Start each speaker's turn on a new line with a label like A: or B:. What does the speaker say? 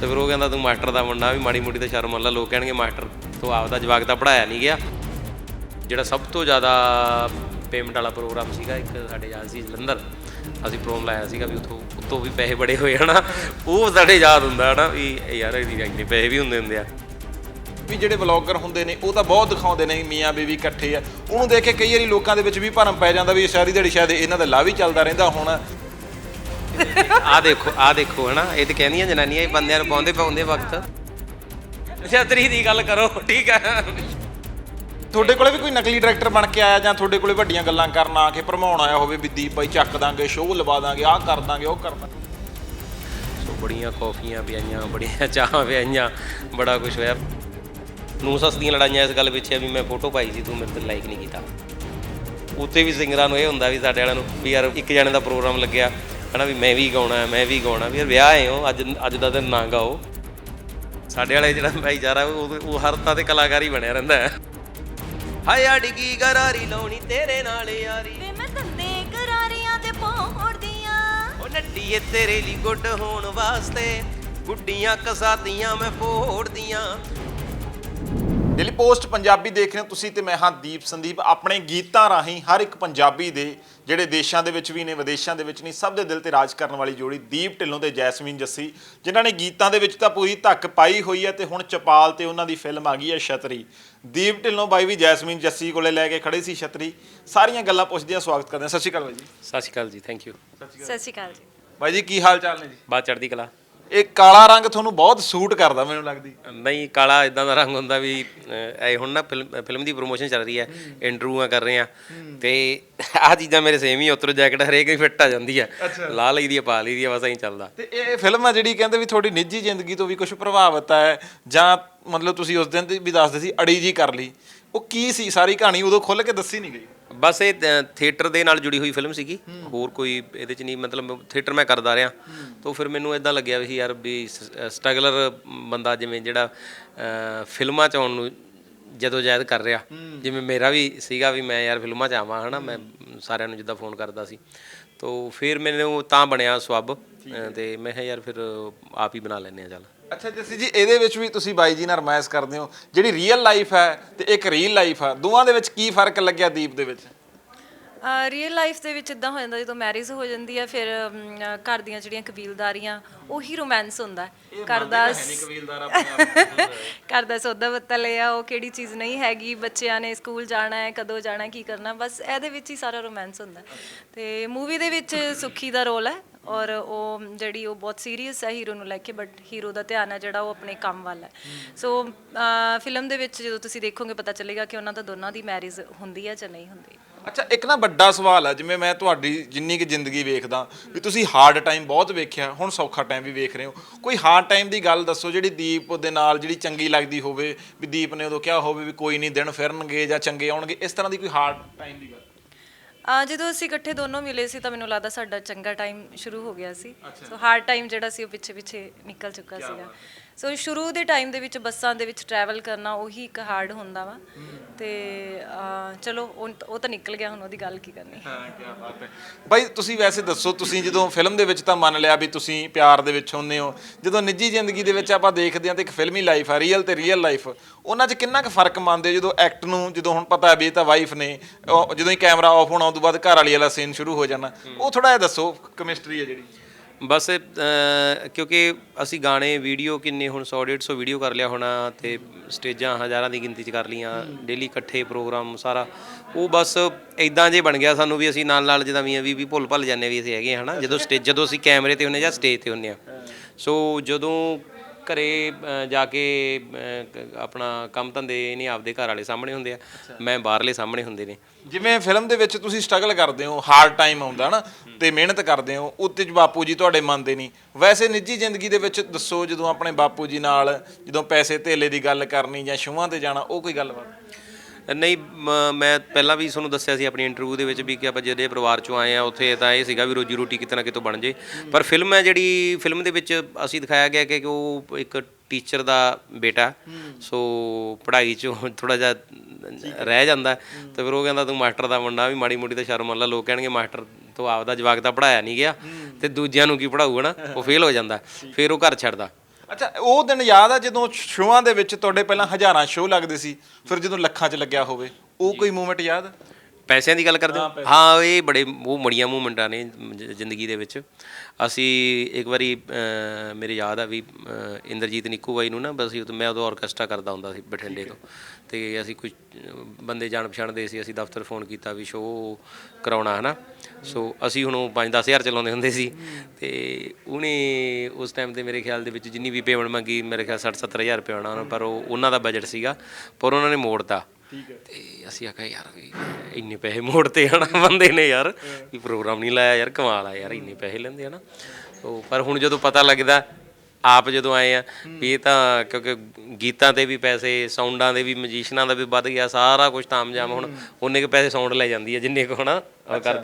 A: ਤੇ ਫਿਰ ਉਹ ਕਹਿੰਦਾ ਤੂੰ ਮਾਸਟਰ ਦਾ ਮੁੰਡਾ, ਵੀ ਮਾੜੀ ਮੋਟੀ ਤਾਂ ਸ਼ਰਮ ਮੰਨ ਲੋਕ ਕਹਿਣਗੇ ਮਾਸਟਰ। ਤੋਂ ਆਪਦਾ ਜਵਾਕ ਤਾਂ ਪੜਾਇਆ ਨਹੀਂ ਗਿਆ। ਜਿਹੜਾ ਸਭ ਤੋਂ ਜ਼ਿਆਦਾ ਪੇਮੈਂਟ ਵਾਲਾ ਪ੍ਰੋਗਰਾਮ ਸੀਗਾ ਇੱਕ ਸਾਡੇ ਯਾਦ ਸੀ ਜਲੰਧਰ। ਅਸੀਂ ਪ੍ਰੋਮ ਲਾਇਆ ਸੀਗਾ ਵੀ ਉਥੋਂ, ਉਤੋਂ ਵੀ ਪੈਸੇ ਬੜੇ ਹੋਏ ਹਨਾ। ਉਹ ਸਾਡੇ ਯਾਦ ਹੁੰਦਾ ਹਨਾ ਵੀ ਯਾਰ ਇਹਦੀ ਇੰਨੇ ਪੈਸੇ ਵੀ ਹੁੰਦੇ ਹੁੰਦੇ ਆ।
B: ਵੀ ਜਿਹੜੇ ਵਲੌਗਰ ਹੁੰਦੇ ਨੇ, ਉਹ ਤਾਂ ਬਹੁਤ ਦਿਖਾਉਂਦੇ ਨੇ ਮੀਆਂ ਬੀਵੀ ਇਕੱਠੇ ਆ। ਉਹਨੂੰ ਦੇਖ ਕੇ ਕਈ ਵਾਰੀ ਲੋਕਾਂ ਦੇ ਵਿੱਚ ਵੀ ਭਰਮ ਪੈ ਜਾਂਦਾ ਵੀ ਸਾਰੀ ਦਿਹਾੜੀ ਸ਼ਾਇਦ ਇਹਨਾਂ ਦਾ ਲਾ ਵੀ ਚੱਲਦਾ ਰਹਿੰਦਾ ਹੁਣ।
A: ਆ ਦੇਖੋ ਆ ਦੇਖੋ ਹਨਾ? ਇਹ ਤੇ ਕਹਿੰਦੀਆਂ ਜਨਾਨੀਆਂ ਇਹ ਬੰਦਿਆਂ ਨੂੰ ਪਾਉਂਦੇ ਪਾਉਂਦੇ ਵਕਤ। ਛਤਰੀ ਦੀ ਗੱਲ ਕਰੋ ਠੀਕ ਹੈ
B: ਤੁਹਾਡੇ ਕੋਲੇ ਵੀ ਕੋਈ ਨਕਲੀ ਡਾਇਰੈਕਟਰ ਬਣ ਕੇ ਆਇਆ ਜਾਂ ਤੁਹਾਡੇ ਕੋਲੇ ਵੱਡੀਆਂ ਗੱਲਾਂ ਕਰਨ ਆ ਕੇ ਭਰਮਾਉਣ ਆਇਆ ਹੋਵੇ ਵੀ ਦੀਪ ਬਾਈ ਚੱਕ ਦਾਂਗੇ ਸ਼ੋਅ ਲਵਾ ਦਾਂਗੇ ਆਹ ਕਰ ਦਾਂਗੇ ਉਹ ਕਰ ਦਾਂਗੇ।
A: ਸੋ ਬੜੀਆਂ ਕੌਫੀਆਂ ਪਿਆਈਆਂ ਬੜੀਆਂ ਚਾਹਾਂ ਪਿਆਈਆਂ ਬੜਾ ਕੁਝ ਹੋਇਆ। ਨੂੰ ਸੱਸ ਦੀਆਂ ਲੜਾਈਆਂ ਇਸ ਗੱਲ ਪਿੱਛੇ ਵੀ ਮੈਂ ਫੋਟੋ ਪਾਈ ਸੀ ਤੂੰ ਮੇਰੇ ਤੇ ਲਾਈਕ ਨਹੀਂ ਕੀਤਾ। ਉੱਥੇ ਵੀ ਸਿੰਗਰਾਂ ਨੂੰ ਇਹ ਹੁੰਦਾ ਵੀ ਸਾਡੇ ਵਾਲਿਆਂ ਨੂੰ ਵੀ ਯਾਰ ਇੱਕ ਜਣੇ ਦਾ ਪ੍ਰੋਗਰਾਮ ਲੱਗਿਆ। ਹਨਾ ਵੀ ਮੈਂ ਵੀ ਗਾਉਣਾ ਮੈਂ ਵੀ ਗਾਉਣਾ ਵੀ ਯਾਰ ਵਿਆਹ ਹੈ ਉਹ ਅੱਜ ਅੱਜ ਦਾ ਦਿਨ ਨਾ ਗਾਓ। ਸਾਡੇ ਵਾਲੇ ਜਿਹੜਾ ਭਾਈਚਾਰਾ ਉਹ ਉਹ ਹਰ ਤਾਂ ਤੇ ਕਲਾਕਾਰ ਹੀ ਬਣਿਆ ਰਹਿੰਦਾ ਹੈ। ਹਾਏ ਅੜਗੀ ਗਰਾਰੀ ਲਾਉਣੀ ਤੇਰੇ ਨਾਲ ਯਾਰੀ।
C: ਵੇ ਮੈਂ ਧੰਦੇ ਕਰਾਰੀਆਂ ਤੇ ਪੋੜਦੀਆਂ
A: ਉਹ ਨੱਡੀਏ ਤੇਰੇ ਲਈ ਗੁੱਡ ਹੋਣ ਵਾਸਤੇ। ਗੁੱਡੀਆਂ ਕਸਾਦੀਆਂ ਮੈਂ ਫੋੜਦੀਆਂ
B: ਡੇਲੀ ਪੋਸਟ ਪੰਜਾਬੀ ਦੇਖ ਰਹੇ ਹੋ ਤੁਸੀਂ ਤੇ ਮੈਂ ਹਾਂ ਦੀਪ ਸੰਦੀਪ। ਆਪਣੇ ਗੀਤਾਂ ਰਾਹੀਂ ਹਰ ਇੱਕ ਪੰਜਾਬੀ ਦੇ ਜਿਹੜੇ ਦੇਸ਼ਾਂ ਦੇ ਵਿੱਚ ਵੀ ਨੇ ਵਿਦੇਸ਼ਾਂ ਦੇ ਵਿੱਚ ਨਹੀਂ ਸਭ ਦੇ ਦਿਲ ਤੇ ਰਾਜ ਕਰਨ ਵਾਲੀ ਜੋੜੀ ਦੀਪ ਢਿੱਲੋਂ ਤੇ ਜੈਸਮੀਨ ਜੱਸੀ ਜਿਨ੍ਹਾਂ ਨੇ ਗੀਤਾਂ ਦੇ ਵਿੱਚ ਤਾਂ ਪੂਰੀ ਧੱਕ ਪਾਈ ਹੋਈ ਹੈ ਤੇ ਹੁਣ ਚਪਾਲ ਤੇ ਉਹਨਾਂ ਦੀ ਫਿਲਮ ਆ ਗਈ ਹੈ ਛਤਰੀ। ਦੀਪ ਢਿੱਲੋਂ ਬਾਈ ਵੀ ਜੈਸਮੀਨ ਜੱਸੀ ਕੋਲੇ ਲੈ ਕੇ ਖੜੇ ਸੀ ਛਤਰੀ। ਸਾਰੀਆਂ ਗੱਲਾਂ ਪੁੱਛਦੇ ਆ ਸਵਾਗਤ ਕਰਦੇ ਆ ਸਤਿ ਸ਼੍ਰੀ ਅਕਾਲ ਬਾਈ ਜੀ।
A: ਸਤਿ ਸ਼੍ਰੀ ਅਕਾਲ ਜੀ ਥੈਂਕ ਯੂ
C: ਸਤਿ ਸ਼੍ਰੀ ਅਕਾਲ ਜੀ।
B: ਬਾਈ ਜੀ ਕੀ ਹਾਲ ਚਾਲ ਨੇ ਜੀ?
A: ਬਾਤ ਚੜ੍ਹਦੀ ਕਲਾ।
B: ਇਹ ਕਾਲਾ ਰੰਗ ਤੁਹਾਨੂੰ ਬਹੁਤ ਸੂਟ ਕਰਦਾ ਮੈਨੂੰ ਲੱਗਦੀ।
A: ਨਹੀਂ ਕਾਲਾ ਇਦਾਂ ਦਾ ਰੰਗ ਹੁੰਦਾ ਵੀ ਇਹ ਹੁਣ ਨਾ ਫਿਲਮ ਫਿਲਮ ਦੀ ਪ੍ਰੋਮੋਸ਼ਨ ਚੱਲ ਰਹੀ ਹੈ ਇੰਟਰਵਿਊਆਂ ਕਰ ਰਹੇ ਆ ਤੇ ਆਹ ਚੀਜ਼ਾਂ ਮੇਰੇ ਸੇਮ ਹੀ ਉੱਤਰੋਂ ਜੈਕਟ ਹਰੇਕ ਹੀ ਫਿੱਟ ਆ ਜਾਂਦੀ ਆ। ਲਾ ਲਈ ਦੀ ਆ ਪਾ ਲਈ ਦੀ ਆ ਬਸ ਐਂ ਚੱਲਦਾ।
B: ਤੇ ਇਹ ਫਿਲਮ ਆ ਜਿਹੜੀ ਕਹਿੰਦੇ ਵੀ ਤੁਹਾਡੀ ਨਿੱਜੀ ਜ਼ਿੰਦਗੀ ਤੋਂ ਵੀ ਕੁਝ ਪ੍ਰਭਾਵਿਤ ਹੈ ਜਾਂ ਮਤਲਬ ਤੁਸੀਂ ਉਸ ਦਿਨ ਵੀ ਦੱਸਦੇ ਸੀ ਅੜੀ ਜੀ ਕਰ ਲਈ। ਉਹ ਕੀ ਸੀ? ਸਾਰੀ ਕਹਾਣੀ ਉਦੋਂ ਖੁੱਲ ਕੇ ਦੱਸੀ ਨਹੀਂ ਗਈ।
A: ਬਸ ਇਹ ਥੀਏਟਰ ਦੇ ਨਾਲ ਜੁੜੀ ਹੋਈ ਫਿਲਮ ਸੀਗੀ। ਹੋਰ ਕੋਈ ਇਹਦੇ ਚ ਨਹੀਂ ਮਤਲਬ ਥੀਏਟਰ ਮੈਂ ਕਰਦਾ ਰਿਹਾ। ਤਾਂ ਫਿਰ ਮੈਨੂੰ ਇਦਾਂ ਲੱਗਿਆ ਵੀ ਯਾਰ ਵੀ ਸਟਰਗਲਰ ਬੰਦਾ ਜਿਵੇਂ ਜਿਹੜਾ ਫਿਲਮਾਂ ਚ ਆਉਣ ਨੂੰ ਜਦੋਂ ਜਾਇਦ ਕਰ ਰਿਹਾ। ਜਿਵੇਂ ਮੇਰਾ ਵੀ ਸੀਗਾ ਵੀ ਮੈਂ ਯਾਰ ਫਿਲਮਾਂ ਚ ਆਵਾਂ ਹਨਾ ਮੈਂ ਸਾਰਿਆਂ ਨੂੰ ਜਿੱਦਾਂ ਫੋਨ ਕਰਦਾ ਸੀ। ਤਾਂ ਫਿਰ ਮੈਨੂੰ ਤਾਂ ਬਣਿਆ ਸਵੱਬ। ਤੇ ਮੈਂ ਕਿਹਾ ਯਾਰ ਫਿਰ ਆਪ ਹੀ ਬਣਾ ਲੈਂਦੇ ਆ ਚੱਲ।
B: ਅੱਛਾ ਜੱਸੀ ਜੀ ਇਹਦੇ ਵਿੱਚ ਵੀ ਤੁਸੀਂ ਬਾਈ ਜੀ ਨਾਲ ਰਮਾਇਸ਼ ਕਰਦੇ ਹੋ। ਜਿਹੜੀ ਰੀਅਲ ਲਾਈਫ ਹੈ ਤੇ ਇੱਕ ਰੀਅਲ ਲਾਈਫ ਹੈ ਦੋਵਾਂ ਦੇ ਵਿੱਚ ਕੀ ਫ਼ਰਕ ਲੱਗਿਆ ਦੀਪ ਦੇ ਵਿੱਚ?
C: ਰੀਅਲ ਲਾਈਫ ਦੇ ਵਿੱਚ ਇਦਾਂ ਹੋ ਜਾਂਦਾ ਜਦੋਂ ਮੈਰਿਜ ਹੋ ਜਾਂਦੀ ਹੈ ਫਿਰ ਅਮ, ਘਰ ਦੀਆਂ ਜਿਹੜੀਆਂ ਕਬੀਲਦਾਰੀਆਂ ਉਹੀ ਰੋਮਾਂਸ ਹੁੰਦਾ। ਹੈ ਘਰ ਦਾ
B: ਕਬੀਲਦਾਰ
C: ਘਰ ਦਾ ਸੌਦਾ ਪੱਤਾ ਲਿਆ ਉਹ ਕਿਹੜੀ ਚੀਜ਼ ਨਹੀਂ ਹੈਗੀ ਬੱਚਿਆਂ ਨੇ ਸਕੂਲ ਜਾਣਾ ਹੈ ਕਦੋਂ ਜਾਣਾ ਕੀ ਕਰਨਾ ਬਸ ਇਹਦੇ ਵਿੱਚ ਹੀ ਸਾਰਾ ਰੋਮਾਂਸ ਹੁੰਦਾ। ਹੈ। ਤੇ ਮੂਵੀ ਦੇ ਵਿੱਚ ਸੁੱਖੀ ਦਾ ਰੋਲ ਹੈ। ਔਰ ਉਹ ਜਿਹੜੀ ਉਹ ਬਹੁਤ ਸੀਰੀਅਸ ਹੈ ਹੀਰੋ ਨੂੰ ਲੈ ਕੇ ਬਟ ਹੀਰੋ ਦਾ ਧਿਆਨ ਹੈ ਜਿਹੜਾ ਉਹ ਆਪਣੇ ਕੰਮ ਵੱਲ ਹੈ। ਸੋ ਫਿਲਮ ਦੇ ਵਿੱਚ ਜਦੋਂ ਤੁਸੀਂ ਦੇਖੋਗੇ ਪਤਾ ਚੱਲੇਗਾ ਕਿ ਉਹਨਾਂ ਦਾ ਦੋਨਾਂ ਦੀ ਮੈਰਿਜ ਹੁੰਦੀ ਹੈ ਜਾਂ ਨਹੀਂ ਹੁੰਦੀ।
B: ਅੱਛਾ, ਇੱਕ ਨਾ ਵੱਡਾ ਸਵਾਲ ਹੈ, ਜਿਵੇਂ ਮੈਂ ਤੁਹਾਡੀ ਜਿੰਨੀ ਕਿ ਜ਼ਿੰਦਗੀ ਵੇਖਦਾ, ਵੀ ਤੁਸੀਂ ਹਾਰਡ ਟਾਈਮ ਬਹੁਤ ਵੇਖਿਆ, ਹੁਣ ਸੌਖਾ ਟਾਈਮ ਵੀ ਵੇਖ ਰਹੇ ਹੋ। ਕੋਈ ਹਾਰਡ ਟਾਈਮ ਦੀ ਗੱਲ ਦੱਸੋ, ਜਿਹੜੀ ਦੀਪ ਦੇ ਨਾਲ ਜਿਹੜੀ ਚੰਗੀ ਲੱਗਦੀ ਹੋਵੇ, ਵੀ ਦੀਪ ਨੇ ਉਦੋਂ ਕਿਹਾ ਹੋਵੇ ਵੀ ਕੋਈ ਨਹੀਂ, ਦਿਨ ਫਿਰਨਗੇ ਜਾਂ ਚੰਗੇ ਆਉਣਗੇ, ਇਸ ਤਰ੍ਹਾਂ ਦੀ ਕੋਈ ਹਾਰਡ ਟਾਈਮ ਦੀ ਗੱਲ।
C: ਆ ਜਦੋਂ ਅਸੀਂ ਇਕੱਠੇ ਦੋਨੋਂ ਮਿਲੇ ਸੀ ਤਾਂ ਮੈਨੂੰ ਲੱਗਦਾ ਸਾਡਾ ਚੰਗਾ ਟਾਈਮ ਸ਼ੁਰੂ ਹੋ ਗਿਆ ਸੀ। ਸੋ ਹਾਰਡ ਟਾਈਮ ਜਿਹੜਾ ਸੀ ਉਹ ਪਿੱਛੇ ਪਿੱਛੇ ਨਿਕਲ ਚੁੱਕਾ ਸੀਗਾ। ਸੋ ਸ਼ੁਰੂ ਦੇ ਟਾਈਮ ਦੇ ਵਿੱਚ ਬੱਸਾਂ ਦੇ ਵਿੱਚ ਟਰੈਵਲ ਕਰਨਾ ਉਹੀ ਇੱਕ ਹਾਰਡ ਹੁੰਦਾ ਵਾ। ਤੇ ਚਲੋ, ਉਹ ਤਾਂ ਨਿਕਲ ਗਿਆ, ਹੁਣ ਉਹਦੀ ਗੱਲ ਕੀ ਕਰਨੀ।
B: ਹਾਂ ਕੀ ਬਾਤ ਹੈ। ਬਾਈ, ਤੁਸੀਂ ਵੈਸੇ ਦੱਸੋ, ਤੁਸੀਂ ਜਦੋਂ ਫਿਲਮ ਦੇ ਵਿੱਚ ਤਾਂ ਮੰਨ ਲਿਆ ਵੀ ਤੁਸੀਂ ਪਿਆਰ ਦੇ ਵਿੱਚ ਹੁੰਦੇ ਹੋ। ਜਦੋਂ ਨਿੱਜੀ ਜ਼ਿੰਦਗੀ ਦੇ ਵਿੱਚ ਆਪਾਂ ਦੇਖਦੇ ਹਾਂ ਤੇ ਇੱਕ ਫਿਲਮੀ ਲਾਈਫ ਆ ਰੀਅਲ ਤੇ ਰੀਅਲ ਲਾਈਫ ਉਹਨਾਂ 'ਚ ਕਿੰਨਾ ਕੁ ਫ਼ਰਕ ਮੰਨਦੇ ਜਦੋਂ ਐਕਟ ਨੂੰ, ਜਦੋਂ ਹੁਣ ਪਤਾ ਵੀ ਇਹ ਤਾਂ ਵਾਈਫ ਨੇ ਜਦੋਂ ਹੀ ਕੈਮਰਾ ਆਫ ਹੋਣਾ ਉਸ ਤੋਂ ਬਾਅਦ ਘਰ ਵਾਲੀ ਵਾਲਾ ਸੀਨ ਸ਼ੁਰੂ ਹੋ ਜਾਣਾ। ਉਹ ਥੋੜਾ ਜਿਹਾ ਦੱਸੋ ਕੈਮਿਸਟਰੀ ਹੈ ਜਿਹੜੀ।
A: ਬਸ ਅਹ, ਕਿਉਂਕਿ ਅਸੀਂ ਗਾਣੇ ਵੀਡੀਓ ਕਿੰਨੇ ਹੁਣ 100 150 ਵੀਡੀਓ ਕਰ ਲਿਆ ਹੋਣਾ ਤੇ ਸਟੇਜਾਂ ਹਜ਼ਾਰਾਂ ਦੀ ਗਿਣਤੀ 'ਚ ਕਰ ਲੀਆਂ ਡੇਲੀ ਇਕੱਠੇ ਪ੍ਰੋਗਰਾਮ ਸਾਰਾ। ਉਹ ਬਸ ਇਦਾਂ ਜੇ ਬਣ ਗਿਆ ਸਾਨੂੰ ਵੀ ਅਸੀਂ ਨਾਲ ਨਾਲ ਜਿੱਦਾਂ ਵੀ ਵੀ ਵੀ ਭੁੱਲ ਭੱਲ ਜਾਂਦੇ ਵੀ ਅਸੀਂ ਹੈਗੇ ਹਾਂ ਹਨਾ? ਜਦੋਂ ਸਟੇਜ ਜਦੋਂ ਅਸੀਂ ਕੈਮਰੇ ਤੇ ਹੁੰਨੇ ਜਾਂ ਸਟੇਜ ਤੇ ਹੁੰਨੇ ਆ। ਸੋ ਜਦੋਂ ਘਰੇ ਜਾ ਕੇ ਆਪਣਾ ਕੰਮ ਧੰਦੇ ਨੇ ਆਪਦੇ ਘਰ ਵਾਲੇ ਸਾਹਮਣੇ ਹੁੰਦੇ ਆ। ਮੈਂ ਬਾਹਰਲੇ ਸਾਹਮਣੇ ਹੁੰਦੇ ਨੇ।
B: ਜਿਵੇਂ ਫਿਲਮ ਦੇ ਵਿੱਚ ਤੁਸੀਂ ਸਟਰਗਲ ਕਰਦੇ ਹੋ ਹਾਰਡ ਟਾਈਮ ਆਉਂਦਾ ਨਾ ਤੇ ਮਿਹਨਤ ਕਰਦੇ ਹੋ ਉੱਤੇ ਚ ਬਾਪੂ ਜੀ ਤੁਹਾਡੇ ਮੰਨਦੇ ਨਹੀਂ। ਵੈਸੇ ਨਿੱਜੀ ਜ਼ਿੰਦਗੀ ਦੇ ਵਿੱਚ ਦੱਸੋ ਜਦੋਂ ਆਪਣੇ ਬਾਪੂ ਜੀ ਨਾਲ ਜਦੋਂ ਪੈਸੇ ਧੇਲੇ ਦੀ ਗੱਲ ਕਰਨੀ ਜਾਂ ਸ਼ੂਆਂ ਤੇ ਜਾਣਾ ਉਹ ਕੋਈ ਗੱਲਬਾਤ?
A: ਨਹੀਂ, ਮ- ਮੈਂ ਪਹਿਲਾਂ ਵੀ ਤੁਹਾਨੂੰ ਦੱਸਿਆ ਸੀ ਆਪਣੀ ਇੰਟਰਵਿਊ ਦੇ ਵਿੱਚ ਵੀ ਕਿ ਆਪਾਂ ਜਿਹੜੇ ਪਰਿਵਾਰ ਚੋਂ ਆਏ ਆ, ਉੱਥੇ ਤਾਂ ਇਹ ਸੀਗਾ ਵੀ ਰੋਜੀ ਰੋਟੀ ਕਿਤੇ ਨਾ ਕਿਤੋਂ ਬਣ ਜੇ। ਪਰ ਫਿਲਮ ਹੈ ਜਿਹੜੀ ਫਿਲਮ ਦੇ ਵਿੱਚ ਅਸੀਂ ਦਿਖਾਇਆ ਗਿਆ ਕਿ ਉਹ ਇੱਕ ਟੀਚਰ ਦਾ ਬੇਟਾ, ਸੋ ਪੜ੍ਹਾਈ ਚੋਂ ਥੋੜਾ ਜਿਹਾ ਰਹਿ ਜਾਂਦਾ। ਤੇ ਫਿਰ ਉਹ ਕਹਿੰਦਾ, ਤੂੰ ਮਾਸਟਰ ਦਾ ਮੁੰਡਾ, ਵੀ ਮਾੜੀ ਮੋਟੀ ਤਾਂ ਸ਼ਰਮ ਮੰਨ ਲਾ ਲੋਕ ਕਹਿਣਗੇ, ਮਾਸਟਰ ਤੋਂ ਆਪਦਾ ਜਵਾਕ ਤਾਂ ਪੜ੍ਹਾਇਆ ਨਹੀਂ ਗਿਆ ਤੇ ਦੂਜਿਆਂ ਨੂੰ ਕੀ ਪੜਾਊਗਾ ਨਾ? ਉਹ ਫੇਲ ਹੋ ਜਾਂਦਾ। ਫਿਰ ਉਹ ਘਰ ਛੱਡਦਾ।
B: ਅੱਛਾ ਉਹ ਦਿਨ ਯਾਦ ਆ ਜਦੋਂ ਸ਼ੋਆਂ ਦੇ ਵਿੱਚ ਤੁਹਾਡੇ ਪਹਿਲਾਂ ਹਜ਼ਾਰਾਂ ਸ਼ੋਅ ਲੱਗਦੇ ਸੀ ਫਿਰ ਜਦੋਂ ਲੱਖਾਂ 'ਚ ਲੱਗਿਆ ਹੋਵੇ ਉਹ ਕੋਈ ਮੂਮੈਂਟ ਯਾਦ?
A: ਪੈਸਿਆਂ ਦੀ ਗੱਲ ਕਰਦੇ ਹੋ ਹਾਂ? ਇਹ ਬੜੇ ਉਹ ਮੜੀਆਂ ਮੂਵਮੈਂਟਾਂ ਨੇ ਜ- ਜ਼ਿੰਦਗੀ ਦੇ ਵਿੱਚ। ਅਸੀਂ ਇੱਕ ਵਾਰੀ ਅਹ, ਮੇਰੇ ਯਾਦ ਆ ਵੀ ਅਹ, ਇੰਦਰਜੀਤ ਨਿੱਕੂ ਬਾਈ ਨੂੰ ਨਾ ਬਸ ਅਸੀਂ ਉਦੋਂ- ਮੈਂ ਉਦੋਂ ਆਰਕੈਸਟਰਾ ਕਰਦਾ ਹੁੰਦਾ ਸੀ ਬਠਿੰਡੇ ਤੋਂ। ਤੇ ਅਸੀਂ ਕੁਝ ਬੰਦੇ ਜਾਣ ਪਛਾਣ ਦੇ ਸੀ ਅਸੀਂ ਦਫ਼ਤਰ ਫੋਨ ਕੀਤਾ ਵੀ ਸ਼ੋਅ ਕਰਾਉਣਾ ਹੈ ਨਾ ਸੋ ਅਸੀਂ ਹੁਣ 5-10 ਹਜ਼ਾਰ ਚਲਾਉਂਦੇ ਹੁੰਦੇ ਸੀ। ਤੇ ਉਹਨੇ ਉਸ ਟਾਈਮ ਤੇ ਮੇਰੇ ਖਿਆਲ ਦੇ ਵਿੱਚ ਜਿੰਨੀ ਵੀ ਪੇਮੈਂਟ ਮੰਗੀ ਮੇਰੇ ਖਿਆਲ 60-70 ਹਜ਼ਾਰ ਰੁਪਏ ਆਉਣਾ ਪਰ ਉਹ ਉਹਨਾਂ ਦਾ ਬਜਟ ਸੀਗਾ ਪਰ ਉਹਨਾਂ ਨੇ ਮੋੜਤਾ। ਤੇ ਅਸੀਂ ਆਖਿਆ ਯਾਰ ਵੀ ਇੰਨੇ ਪੈਸੇ ਮੋੜਤੇ ਹਨਾ ਬੰਦੇ ਨੇ ਯਾਰ ਵੀ ਪ੍ਰੋਗਰਾਮ ਨਹੀਂ ਲਾਇਆ ਯਾਰ ਕਮਾਲ ਆ ਯਾਰ ਇੰਨੇ ਪੈਸੇ ਲੈਂਦੇ ਹਨਾ ਉਹ ਪਰ ਹੁਣ ਜਦੋਂ ਪਤਾ ਲੱਗਦਾ ਆਪ ਜਦੋਂ ਆਏ ਆ ਵੀ ਇਹ ਤਾਂ ਕਿਉਂਕਿ ਗੀਤਾਂ ਤੇ ਵੀ ਪੈਸੇ ਸਾਊਂਡਾਂ ਦੇ ਵੀ ਮਜੀਸ਼ੀਅਨਾਂ ਦਾ ਵੀ ਵੱਧ ਗਿਆ ਸਾਰਾ ਕੁਝ ਤਾਮਜਾਮ ਹੁਣ ਉਹਨੇ ਕੇ ਪੈਸੇ ਸਾਊਂਡ ਲੈ ਜਾਂਦੀ ਹੈ ਜਿੰਨੇ ਕੁ ਹਨਾ ਉਹ ਕਰਦੇ ਆ।